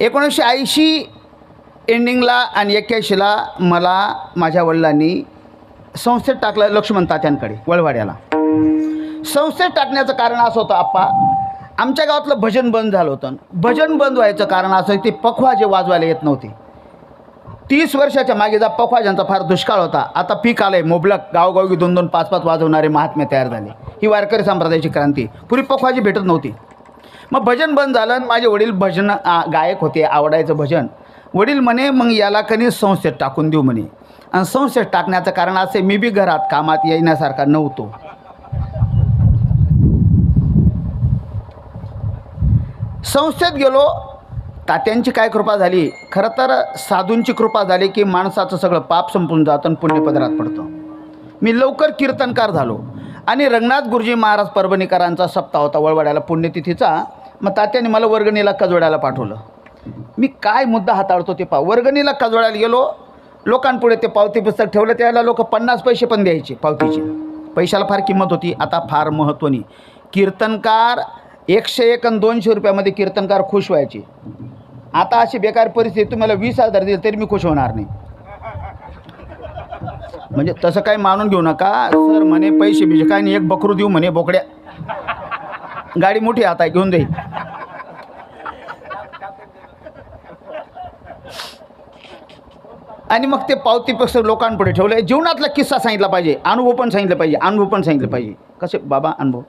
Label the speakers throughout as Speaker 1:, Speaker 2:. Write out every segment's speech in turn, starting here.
Speaker 1: एकोणीसशे ऐंशी एंडिंगला आणि एक्क्याऐंशीला मला माझ्या वडिलांनी संस्थेत टाकलं लक्ष्मण तात्यांकडे वळवाड्याला. संस्थेत टाकण्याचं कारण असं होतं आप्पा आमच्या गावातलं भजन बंद झालं होतं. भजन बंद व्हायचं कारण असं ते पखवा जे वाजवायला येत नव्हते. तीस वर्षाच्या मागे जा पखवाजांचा फार दुष्काळ होता आता पीक आलं आहे मोबलक गावोगावी दोन दोन पाच पाच वाजवणारे महात्मे तयार झाले. ही वारकरी संप्रदायाची क्रांती. पूर्वी पखवाजी भेटत नव्हती. मग भजन बंद झालं आणि माझे वडील भजन गायक होते आवडायचं भजन. वडील म्हणे मग याला कधी संस्थेत टाकून देऊ म्हणे. आणि संस्थेत टाकण्याचं कारण असे मी बी घरात कामात येण्यासारखा नव्हतो. संस्थेत गेलो तात्यांची काय कृपा झाली? खरं तर साधूंची कृपा झाली की माणसाचं सगळं पाप संपून जातं आणि पुण्यपदरात पडतं. मी लवकर कीर्तनकार झालो. आणि रंगनाथ गुरुजी महाराज परभणीकरांचा सप्ताह होता वळवड्याला पुण्यतिथीचा. मग तात्याने मला वर्गणीला कजवड्याला पाठवलं. मी काय मुद्दा हाताळतो ते पाव वर्गणीला कजवड्याला गेलो लोकांपुढे ते पावती पुस्तक ठेवलं त्याला लोक पन्नास पैसे पण द्यायचे पावतीचे. पैशाला फार किंमत होती आता फार महत्त्व नाही कीर्तनकार एकशे एक आणि दोनशे रुपयामध्ये कीर्तनकार खुश व्हायचे. आता अशी बेकार परिस्थिती तुम्हाला वीस हजार दिली तरी मी खुश होणार नाही. म्हणजे तसं काही मानून घेऊ नका. सर म्हणे पैसे बिजे काय नाही एक बकरू देऊ म्हणे बोकड्या. गाडी मोठी आता घेऊन जाईल आणि मग ते पावती पुस्तक लोकांपुढे ठेवलं आहे जीवनातला किस्सा सांगितला पाहिजे. अनुभव पण सांगितलं पाहिजे. अनुभव पण सांगितलं पाहिजे. कसे? बाबा अनुभव.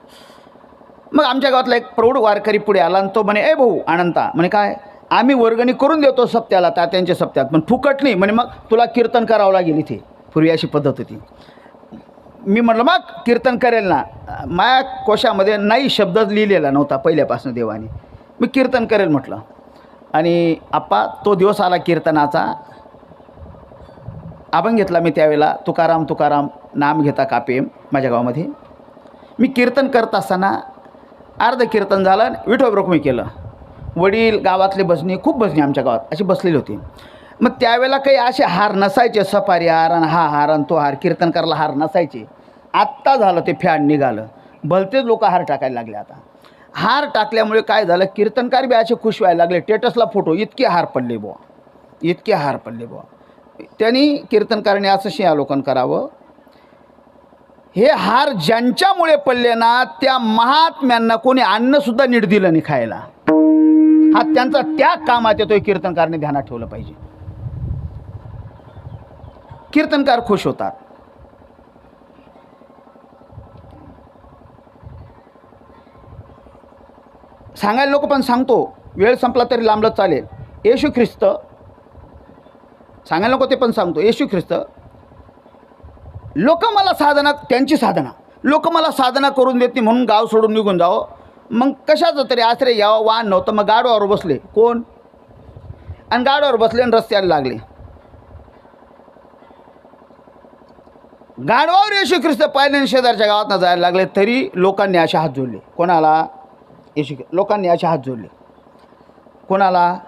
Speaker 1: मग आमच्या गावातला एक प्रौढ वारकरी पुढे आला आणि तो म्हणे ए भाऊ आनंदा म्हणे काय? आम्ही वर्गणी करून देतो सप्त्याला तात्यांच्या सप्त्यात. पण फुकट नाही. म्हणे मग तुला कीर्तन करावं लागेल इथे. पूर्वी अशी पद्धत होती. मी म्हटलं मग कीर्तन करेल ना. माया कोशामध्ये नाही शब्दच लिहिलेला नव्हता पहिल्यापासून देवाने. मी कीर्तन करेल म्हटलं. आणि आप्पा तो दिवस आला कीर्तनाचा. अभंग घेतला मी त्यावेळेला तुकाराम तुकाराम नाम घेता कापे माझ्या गावामध्ये. मी कीर्तन करत असताना अर्ध कीर्तन झालं आणि विठोब रुक्मी केलं. वडील गावातले बसणी खूप भजनी आमच्या गावात अशी बसलेली होती. मग त्यावेळेला काही असे हार नसायचे सफारी हार आणि हा हार आणि तो हार कीर्तनकारला हार नसायचे. आत्ता झालं ते फॅड निघालं. भलतेच लोक हार टाकायला लागले आता. हार टाकल्यामुळे काय झालं कीर्तनकार बी असे खुश व्हायला लागले टेटसला फोटो इतके हार पडले बुवा. इतके हार पडले बुवा. त्यांनी कीर्तनकारणे असं आलोकन करावं. हे हार ज्यांच्यामुळे पडले ना त्या महात्म्यांना कोणी अन्नसुद्धा नीट दिलं नाही खायला. हा त्यांचा त्याग कामात येतोय कीर्तनकारने ध्यानात ठेवलं पाहिजे. कीर्तनकार खुश होतात. सांगायला लोक पण सांगतो. वेळ संपला तरी लांबलं चालेल. येशू ख्रिस्त सांगायला नको ते पण सांगतो. येशू ख्रिस्त लोक मला साधना त्यांची साधना. लोक मला साधना करून देत नाही म्हणून गाव सोडून निघून जावं. मग कशाचं तरी आश्रय यावं वाहन नव्हतं. मग गाडवावर बसले. कोण? आणि गाडवावर बसले आणि रस्त्याला लागले. गाडवावर येशू ख्रिस्त पाहिले शेजारच्या गावात जायला लागले तरी लोकांनी असे हात जोडले. कोणाला? येशू लोकांनी असे हात जोडले. कोणाला?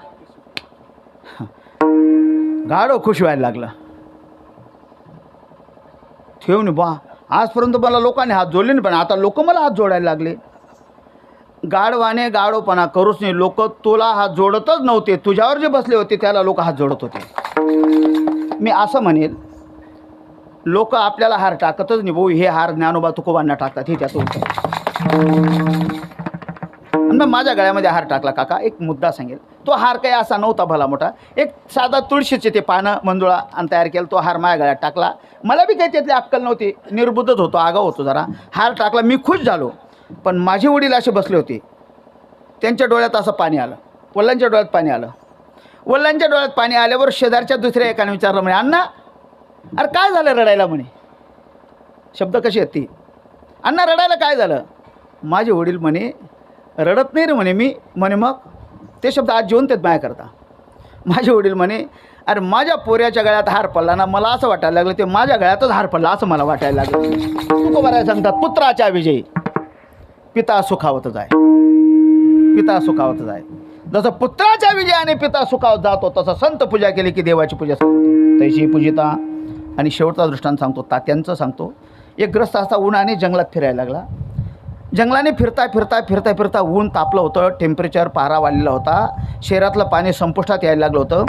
Speaker 1: गाढव खुश व्हायला लागलं. ठेवून बा आजपर्यंत मला लोकांनी हात जोडले नाही पण आता लोक मला हात जोडायला लागले. गाढवाने गाढवपणा करूच नाही. लोक तुला हात जोडतच नव्हते. तुझ्यावर जे बसले होते त्याला लोक हात जोडत होते. मी असं म्हणेल लोक आपल्याला हार टाकतच नाही भाऊ. हे हार ज्ञानोबा तुकोबांना टाकतात. हे त्याचं उत्तर म्हणून माझ्या गळ्यामध्ये हार टाकला काका. एक मुद्दा सांगेल. तो हार काही असा नव्हता भला मोठा. एक साधा तुळशीचे ते पानं मंजुळा आणि तयार केलं तो हार माझ्या गळ्यात टाकला. मला बी काही त्यातली अक्कल नव्हती. निर्बुद्धच होतो आगाव होतो जरा. हार टाकला मी खुश झालो. पण माझे वडील असे बसले होते. त्यांच्या डोळ्यात असं पाणी आलं. वडिलांच्या डोळ्यात पाणी आलं. वडिलांच्या डोळ्यात पाणी आल्यावर शेजारच्या दुसऱ्या एकाने विचारलं म्हणे अण्णा अरे काय झालं रडायला म्हणे? शब्द कसे आहेत ती? अण्णा रडायला काय झालं? माझे वडील म्हणे रडत नाही रे म्हणे मी. म्हणे मग? ते शब्द आज जिवंत आहेत माया करता माझे वडील म्हणे अरे माझ्या पोऱ्याच्या गळ्यात हार पडला ना मला असं वाटायला लागलं ते माझ्या गळ्यातच हार पडला असं मला वाटायला लागलं. तुकोबाराय सांगतात पुत्राच्या विजयी. पिता सुखावतच आहे पिता सुखावत जाय. जसं पुत्राच्या विजयाने पिता सुखावत जातो तसं संत पूजा केली की देवाची पूजा सुरू तैशी पूजिता. आणि शेवटचा दृष्टांत सांगतो तात्यांचं सांगतो. एक ग्रस्त असा उन्हाने जंगलात फिरायला लागला. जंगलाने फिरता फिरता फिरता फिरता ऊन तापलं होतं टेम्परेचर पारा वाढलेला होता. शहरातलं पाणी संपुष्टात यायला लागलं होतं.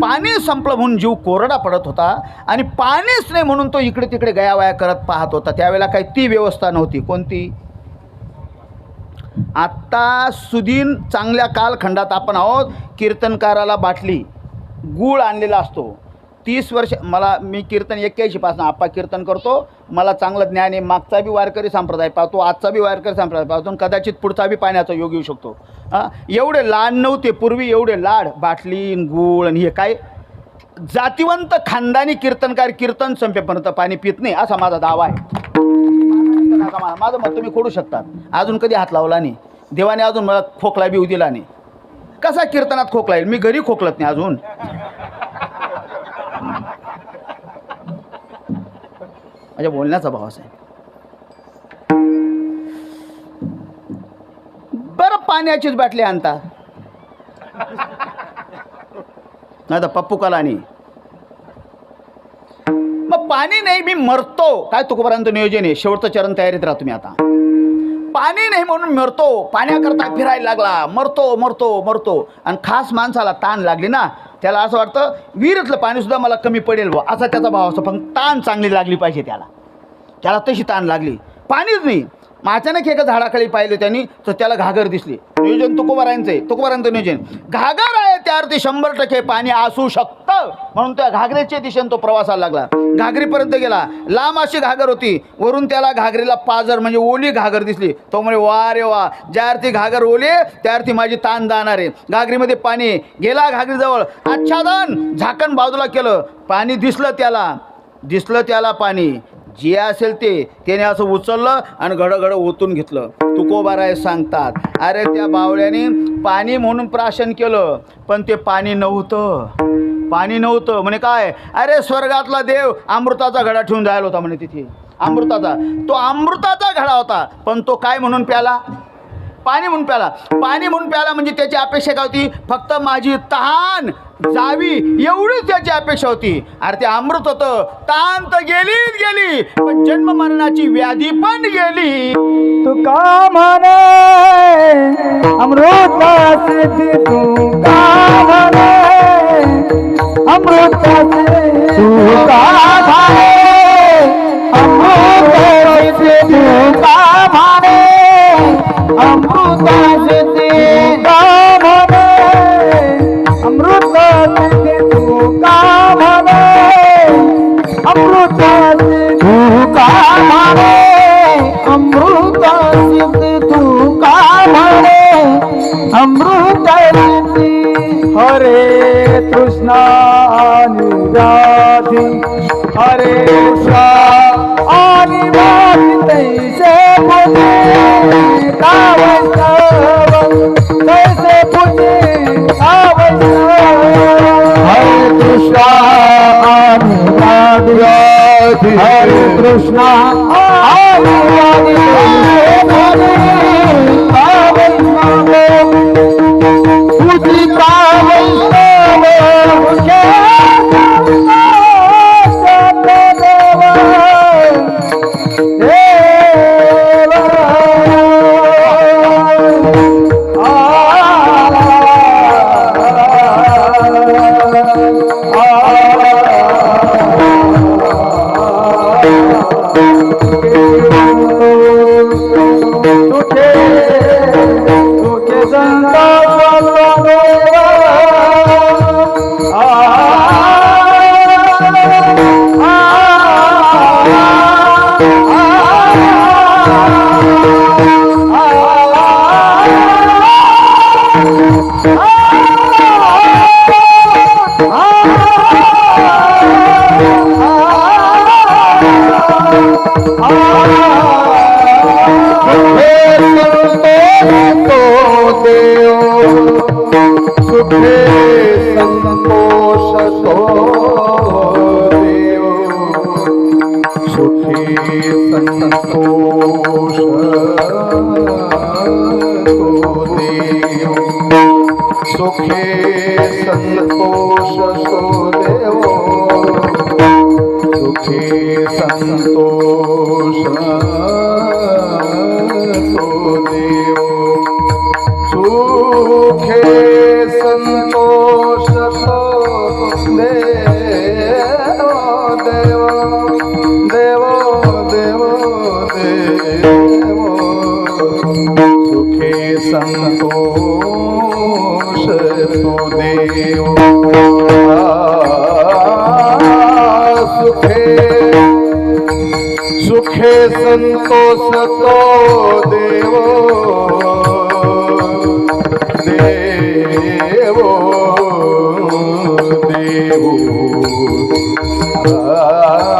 Speaker 1: पाणी संपलं म्हणून जीव कोरडा पडत होता आणि पाणीच नाही म्हणून तो इकडे तिकडे गयावया करत पाहत होता. त्यावेळेला काही ती व्यवस्था नव्हती. कोणती? आत्ता सुदीन चांगल्या कालखंडात आपण आहोत. कीर्तनकाराला बाटली गूळ आणलेला असतो. तीस वर्ष मला मी कीर्तन एक्क्याऐंशीपासून आप्पा कीर्तन करतो. मला चांगलं ज्ञान आहे. मागचा बी वारकरी संप्रदाय पाहतो आजचा बी वारकरी संप्रदाय पाहतो कदाचित पुढचा बी पाण्याचा योग येऊ शकतो. एवढे लाड नव्हते पूर्वी एवढे लाड बाटली गुळ गूळ आणि हे काय? जातिवंत खानदानी कीर्तनकार कीर्तन संपेपर्यंत पाणी पित नाही असा माझा दावा आहे. माझं मत तुम्ही खोडू शकतात अजून कधी हात लावला नाही. देवाने अजून मला खोकला बी दिला नाही. कसा कीर्तनात खोकला येईल? मी घरी खोकलत नाही अजून. म्हणजे बोलण्याचा भाव असा आहे बरं पाण्याचीच बाटली आणता. नाही तर पप्पू कलानी. मग पाणी नाही मी मरतो. काय तुकोपर्यंत नियोजन आहे? शेवटचं चरण तयारीत राहा तुम्ही आता. पाणी नाही म्हणून मरतो. पाण्याकरता फिरायला लागला. मरतो मरतो मरतो. आणि खास माणसाला ताण लागली ना त्याला असं वाटतं विहिरीतलं पाणीसुद्धा मला कमी पडेल बुवा. असा त्याचा भाव असतो. पण ताण चांगली लागली पाहिजे त्याला. त्याला तशी ताण लागली. पाणीच नाही. मग अचानक एका झाडाखाली पाहिलं त्यांनी तर त्याला घागर दिसली. नियोजन तुकोबारांचं आहे. तुकोबारांचं नियोजन. घागर आहे त्यावरती शंभर टक्के पाणी असू शकतं. म्हणून त्या घागरेच्या दिशेने तो प्रवासाला लागला. घागरीपर्यंत गेला. लांब अशी घागर होती. वरून त्याला घागरीला पाजर म्हणजे ओली घागर दिसली. तो म्हणे वा रे वा. ज्या अर्थी घागर ओली त्यावरती माझी ताण जाणार आहे. घागरीमध्ये पाणी गेला घागरीजवळ. आच्छादन! झाकण बाजूला केलं. पाणी दिसलं त्याला. दिसलं त्याला पाणी. जे असेल ते त्याने असं उचललं आणि घडघड ओतून घेतलं. तुकोबाराय सांगतात अरे त्या बावळ्याने पाणी म्हणून प्राशन केलं पण ते पाणी नव्हतं. पाणी नव्हतं. म्हणे काय? अरे स्वर्गातला देव अमृताचा घडा ठेवून जायला होता म्हणे तिथे. अमृताचा. तो अमृताचा घडा होता पण तो काय म्हणून प्याला? पाणी म्हणून प्याला. पाणी म्हणून प्याला म्हणजे त्याची अपेक्षा काय होती? फक्त माझी तहान जावी एवढीच त्याची अपेक्षा होती. अरे ते अमृत होतं. तहान तर गेलीच गेली पण जन्म मरणाची व्याधी पण गेली.
Speaker 2: तुका म्हणे अमृत सिद्धी अमृत अमृत हरे कृष्णा आणि तैसे पुणे कावैष्णव तैसे पुणे कावैष्णव हरे कृष्णा आणि राधी हरे कृष्णा आणि राधी तैसे पुणे कावैष्णव सुखे संतोष दे देव देव देव
Speaker 3: देव। सुखे संतोष तो देव। सुखे सुखे संतोष सुखे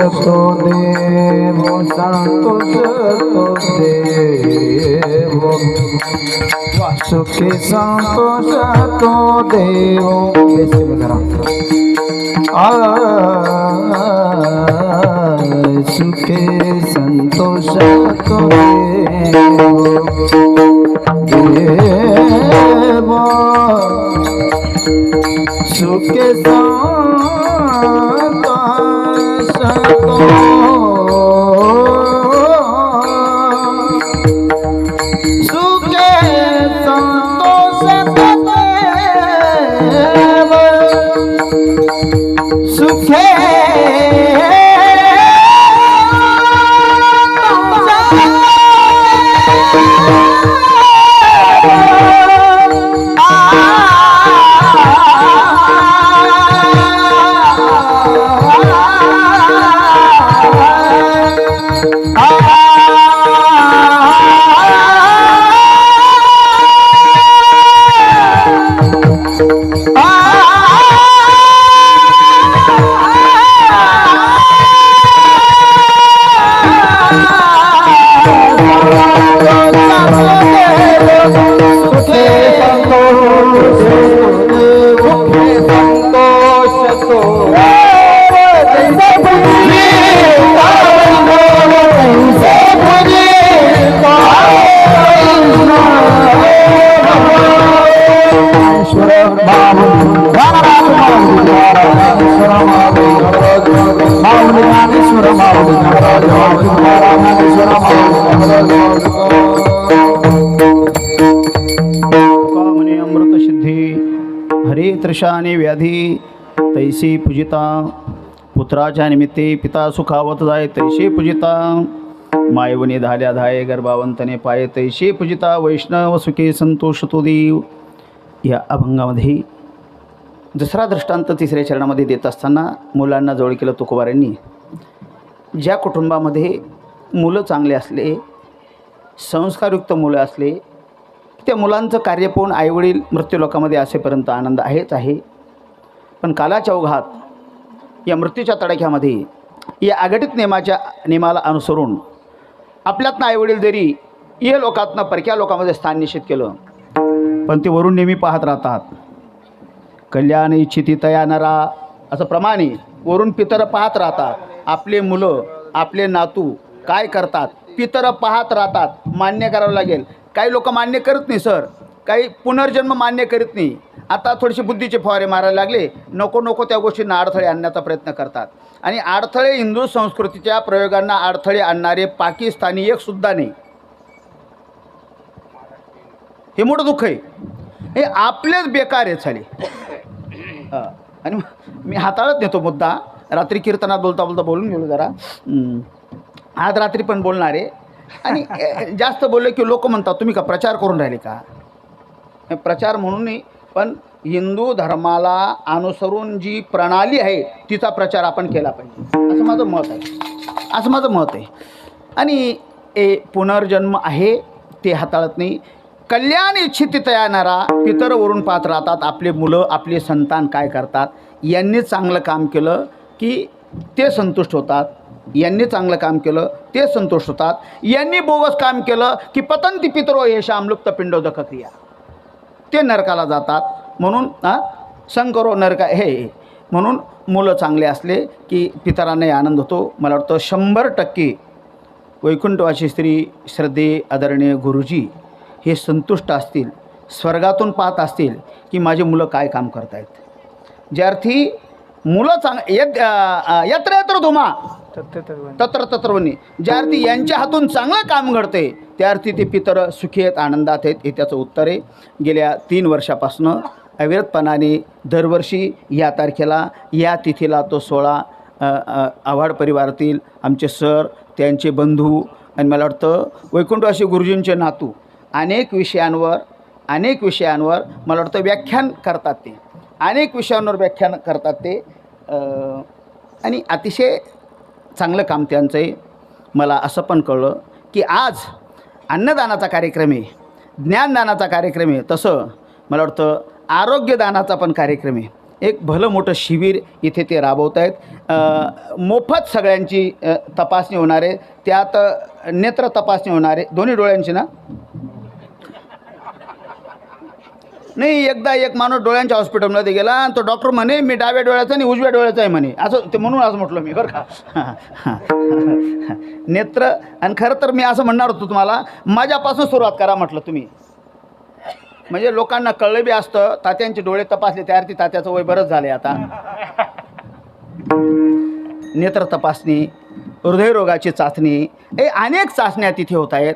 Speaker 4: तो देव संतोष तो देव सुखी संतोष तो देव बेसी बघा सुखे संतोष तो देव सुखे संतोष तो सुखे
Speaker 1: विषा आणि व्याधी तैसी पूजिता। पुत्राच्या निमित्ते पिता सुखावत जाय तैसे पूजिता। मायवने धाल्या धाये गर्भावंतने पाये तैसे पूजिता। वैष्णव सुखे संतोष तो देव। या अभंगामध्ये दुसरा दृष्टांत तिसऱ्या चरणामध्ये देत असताना मुलांना जवळ केलं तुकोबारांनी। ज्या कुटुंबामध्ये मुलं चांगले असले संस्कारयुक्त मुलं असले त्या मुलांचं कार्य पाहून आईवडील मृत्यूलोकामध्ये असेपर्यंत आनंद आहेच आहे. पण कालाच्या ओघात या मृत्यूच्या तडाख्यामध्ये या आघटित नियमाच्या नियमाला अनुसरून आपल्यातनं आईवडील जरी या लोकातनं परक्या लोकांमध्ये स्थान निश्चित केलं पण ते वरून नेहमी पाहत राहतात. कल्याण इच्छिती तया नरा असं प्रमाणे वरून पितर पाहत राहतात. आपले मुलं आपले नातू काय करतात? पितर पाहत राहतात मान्य करावं लागेल. काही लोक मान्य करत नाही सर. काही पुनर्जन्म मान्य करीत नाही. आता थोडेसे बुद्धीचे फवारे मारायला लागले. नको नको त्या गोष्टींना अडथळे आणण्याचा प्रयत्न करतात. आणि अडथळे हिंदू संस्कृतीच्या प्रयोगांना अडथळे आणणारे पाकिस्तानी एक सुद्धा नाही. हे मोठं दुःख आहे. हे आपलेच बेकार आहेत झाले आणि मी हाताळत नेतो मुद्दा. रात्री कीर्तनात बोलता बोलता बोलून गेलो जरा. आज रात्री पण बोलणार आहे. आणि जास्त बोलले की लोक म्हणतात तुम्ही का प्रचार करून राहिले का? प्रचार म्हणूनही पण हिंदू धर्माला अनुसरून जी प्रणाली आहे तिचा प्रचार आपण केला पाहिजे. असं माझं मत आहे. असं माझं मत आहे. आणि ए पुनर्जन्म आहे ते हाताळत नाही. कल्याण इच्छित येणारा पितर वरून पाहत राहतात आपले मुलं आपले संतान काय करतात. यांनी चांगलं काम केलं की ते संतुष्ट होतात. यांनी चांगलं काम केलं ते संतुष्ट होतात. यांनी बोगस काम केलं की पतंती पितरो हे शामलुप्त पिंडोदक क्रिया. ते नरकाला जातात. म्हणून हां संकरो नरका हे म्हणून मुलं चांगले असले की पितरांनाही आनंद होतो. मला वाटतं शंभर टक्के वैकुंठवासी स्त्री श्रद्धे आदरणीय गुरुजी हे संतुष्ट असतील स्वर्गातून पाहत असतील की माझी मुलं काय काम करत आहेत ज्या अर्थी मुलं चांग यत्र यत्र धुमा. तत्र तत्रवनी ज्या अर्थी यांच्या हातून चांगलं काम घडते त्या अर्थी ते पितर सुखी आहेत आनंदात आहेत हे त्याचं उत्तर आहे. गेल्या तीन वर्षापासनं अविरतपणाने दरवर्षी या तारखेला या तिथीला तो सोळा आव्हाड परिवारातील आमचे सर त्यांचे बंधू आणि मला वाटतं वैकुंठवासी गुरुजींचे नातू अनेक विषयांवर अनेक विषयांवर मला वाटतं व्याख्यान करतात ते. अनेक विषयांवर व्याख्यान करतात ते. आणि अतिशय चांगलं काम त्यांचं आहे मला असं पण कळलं की आज अन्नदानाचा कार्यक्रम आहे. ज्ञानदानाचा कार्यक्रम आहे. तसं मला वाटतं आरोग्यदानाचा पण कार्यक्रम आहे. एक भलं मोठं शिबिर इथे ते राबवत आहेत मोफत सगळ्यांची तपासणी होणार आहे. त्यात नेत्र तपासणी होणार आहे. दोन्ही डोळ्यांची ना? नाही एकदा एक माणूस डोळ्यांच्या हॉस्पिटलमध्ये गेला आणि तो डॉक्टर म्हणे मी डाव्या डोळ्याचा आणि उजव्या डोळ्याचा आहे म्हणे. असं ते म्हणून असं म्हटलं मी बरं का? नेत्र आणि खरं तर मी असं म्हणणार होतो तुम्हाला माझ्यापासून सुरुवात करा म्हटलं तुम्ही. म्हणजे लोकांना कळलं बी असतं तात्यांचे डोळे तपासले त्याअर्थी तात्याचं वय बरंच झालं आता. नेत्र तपासणी हृदयरोगाची चाचणी हे अनेक चाचण्या तिथे होत आहेत.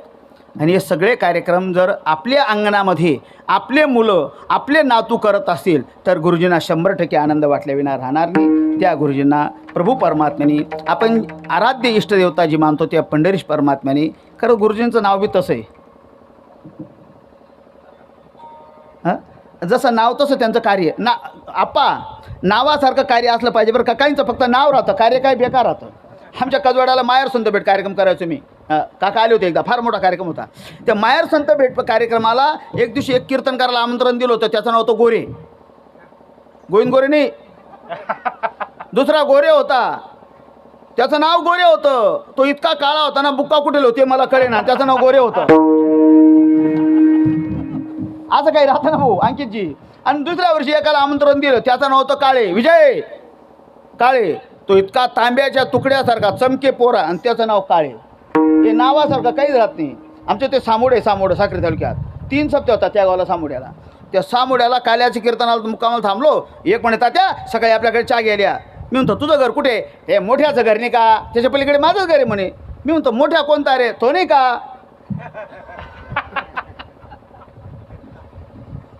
Speaker 1: आणि हे सगळे कार्यक्रम जर आपल्या अंगणामध्ये आपले मुलं आपले नातू करत असतील तर गुरुजींना शंभर टक्के आनंद वाटल्याविना राहणार नाही. त्या गुरुजींना प्रभू परमात्म्याने आपण आराध्य इष्टदेवता जी मानतो त्या पंढरीश परमात्म्याने खरं गुरुजींचं नाव बी तसं आहे. हं? जसं नाव तसं त्यांचं कार्य. ना आप्पा नावासारखं कार्य असलं पाहिजे बरं का. काहींचं फक्त नाव राहतं कार्य काय बेकार राहतं. आमच्या कजवाड्याला मायर संत भेट कार्यक्रम करायचो मी. काका आले होते एकदा फार मोठा कार्यक्रम होता. त्या मायर संत भेट कार्यक्रमाला एक दिवशी एक कीर्तनकाराला आमंत्रण दिलं होतं त्याचं नाव होतं गोरे. गोविंद गोरे नाही. दुसरा गोरे होता. त्याचं नाव गोरे होतं. तो इतका काळा होता ना बुक्का कुठे होते मला कळे ना त्याचं नाव गोरे होतं. असं काही राहतं ना भाऊ अंकितजी. आणि दुसऱ्या वर्षी एकाला आमंत्रण दिलं त्याचं नाव होतं काळे. विजय! काळे. तो इतका तांब्याच्या तुकड्यासारखा चमके पोरा आणि त्याचं नाव काळे. हे नावासारखं काहीच राहत नाही. आमचे ते सामोडे सामोडे साखरे तालुक्यात. तीन सप्ते होता त्या गावाला सामोड्याला. त्या सामोड्याला काल्याच्या कीर्तनाला मुक्कामाला थांबलो. एक म्हणे तात्या सकाळी आपल्याकडे चहा गेल्या मी म्हणतो तुझं घर कुठे? हे मोठ्याचं घर नाही का? त्याच्या पलीकडे माझंच घर आहे म्हणे. मी म्हणतो मोठ्या कोणता रे? तो नाही का?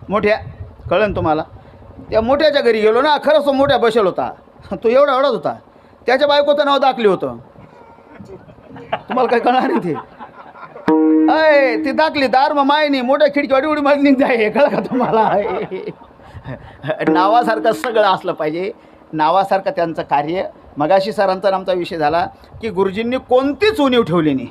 Speaker 1: मोठ्या? कळन तुम्हाला? त्या मोठ्याच्या घरी गेलो ना खरंच तो मोठ्या बसेल होता. तो एवढा एवढाच होता. त्याच्या बायकोचं नाव दाखली होतं. तुम्हाला काय कळणार नाही ते. अय ती दाखली दार मग माय नाही मोठ्या खिडकी वाडी उडी मध्ये जाय कळा का तुम्हाला? नावासारखं सगळं असलं पाहिजे. नावासारखं त्यांचं कार्य. मगाशी सरांचा आमचा विषय झाला की गुरुजींनी कोणतीच उणीव ठेवली नाही.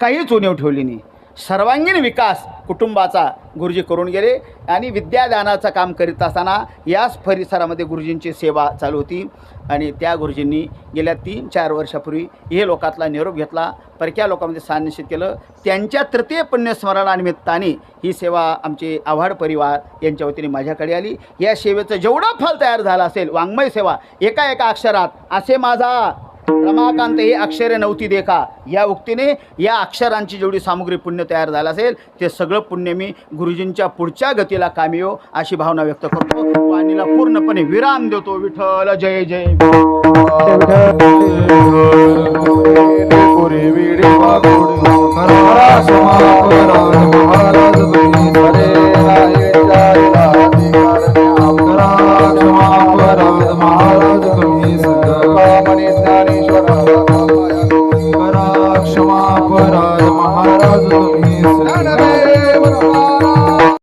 Speaker 1: काहीच उणीव ठेवली नाही. सर्वांगीण विकास कुटुंबाचा गुरुजी करून गेले आणि विद्यादानाचं काम करीत असताना याच परिसरामध्ये गुरुजींची सेवा चालू होती. आणि त्या गुरुजींनी गेल्या तीन चार वर्षापूर्वी हे लोकातला निरोप घेतला. परक्या लोकांमध्ये सान्निश्चित केलं. त्यांच्या तृतीय पुण्यस्मरणानिमित्ताने ही सेवा आमचे आव्हाड परिवार यांच्या वतीने माझ्याकडे आली. या सेवेचं जेवढं फल तयार झालं असेल वाङ्मय सेवा एका एका अक्षरात असे माझा रमाकांत ही अक्षरे नव्हती देखा. या उक्तीने या अक्षरांची जेवढी सामुग्री पुण्य तयार झालं असेल ते सगळं पुण्य मी गुरुजींच्या पुढच्या गतीला कामी येऊ अशी भावना व्यक्त करतो. वाणीला पूर्णपणे विराम देतो. विठ्ठल जय जय.
Speaker 3: विठ्ठल